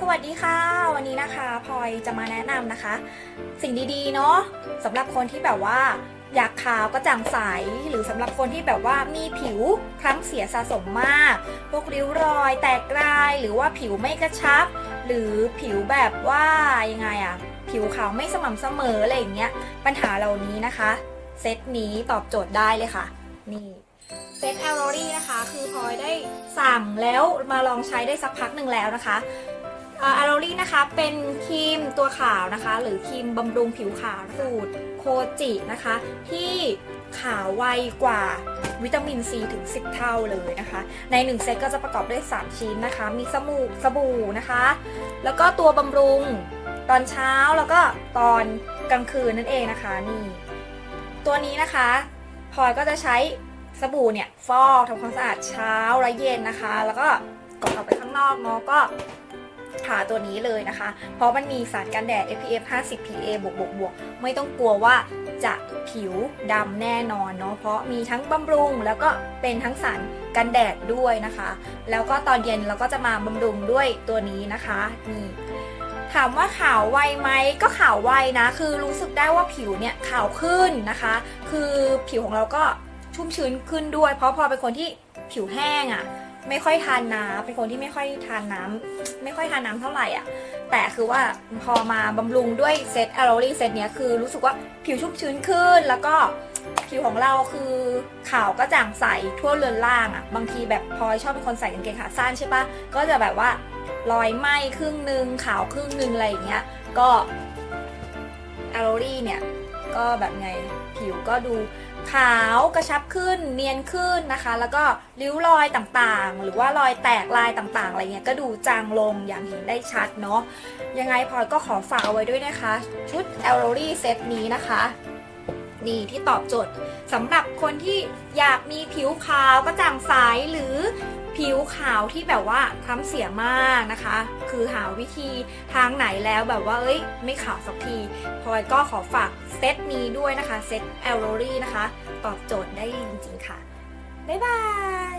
สวัสดีค่ะ วันนี้นะคะพลอยจะมาแนะนำนะคะ สิ่งดีๆเนาะสำหรับคนที่แบบว่า อยากขาวกระจ่างใสหรือสำหรับคนที่แบบว่ามีผิวคล้ำเสียสะสมมาก พวกริ้วรอย แตกรายหรือว่าผิวไม่กระชับ หรือผิวแบบว่ายังไงอะผิวขาวไม่สม่ำเสมออะไรอย่างเงี้ยปัญหาเหล่านี้นะคะ เซตนี้ตอบโจทย์ได้เลยค่ะ นี่เซตแอลโรรี่นะคะ คือพลอยได้สั่งแล้วมาลองใช้ได้สักพักหนึ่งแล้วนะคะ อลโรรี่นะคะเป็นครีมตัวขาวนะคะ หรือครีมบำรุงผิวขาวสูตรโคจินะคะ ที่ขาวไวกว่าวิตามินซีถึง 10 เท่าเลยนะคะ ใน 1 เซตก็จะประกอบด้วย 3 ชิ้นนะคะ มีสบู่สบู่นะคะ แล้วก็ตัวบำรุงตอนเช้าแล้วก็ตอนกลางคืนนั่นเองนะคะนี่ ตัวนี้นะคะพลอยก็จะใช้สบู่เนี่ยฟอกทำความสะอาดเช้าและเย็นนะคะ แล้วก็ก่อนออกไปข้างนอกเนาะก็ ทาตัวนี้เลยนะคะ เพราะมันมีสารกันแดด SPF 50 PA บวกบวกบวกไม่ต้องกลัวว่าจะผิวดำแน่นอนเนาะเพราะมีทั้งบำรุงแล้วก็เป็นทั้งสารกันแดดด้วยนะคะ แล้วก็ตอนเย็นเราก็จะมาบำรุงด้วยตัวนี้นะคะนี่ถามว่าขาวไวไหมก็ขาวไวนะ คือรู้สึกได้ว่าผิวเนี่ยขาวขึ้นนะคะ คือผิวของเราก็ชุ่มชื้นขึ้นด้วย เพราะพอเป็นคนที่ผิวแห้งอะ่ะ ไม่ค่อยทานน้ำเป็นคนที่ไม่ค่อยทานน้ำไม่ค่อยทานน้ำเท่าไหร่อะ แต่คือว่าพอมาบำรุงด้วยเซตแอโรลี่เซตเนี้ยคือรู้สึกว่าผิวชุ่มชื้นขึ้นแล้วก็ผิวของเราคือขาวก็จ่างใสทั่วเรือนล่างอะ บางทีแบบพลอยชอบเป็นคนใส่กางเกงขาสั้นใช่ปะก็จะแบบว่ารอยไหม้ครึ่งหนึ่งขาวครึ่งหนึ่งอะไรอย่างเงี้ยก็แอโรลี่เนี่ย ก็แบบไงผิวก็ดูขาวกระชับขึ้นเนียนขึ้นนะคะ แล้วก็ริ้วรอยต่างๆ หรือว่ารอยแตกลายต่างๆอะไรเงี้ยก็ดูจางลงอย่างเห็นได้ชัดเนาะยังไงพลอยก็ขอฝากเอาไว้ด้วยนะคะ ชุดแอโรลี่เซตนี้นะคะ นี่ที่ตอบโจทย์สำหรับคนที่อยากมีผิวขาวกระจ่างใสหรือผิวขาวที่แบบว่าคล้ำเสียมากนะคะ คือหาวิธีทางไหนแล้วแบบว่าเอ้ย ไม่ขาวสักทีพลอยก็ขอฝากเซตนี้ด้วยนะคะ เซตแอลโรรี่นะคะ ตอบโจทย์ได้จริงๆค่ะ บ๊ายบาย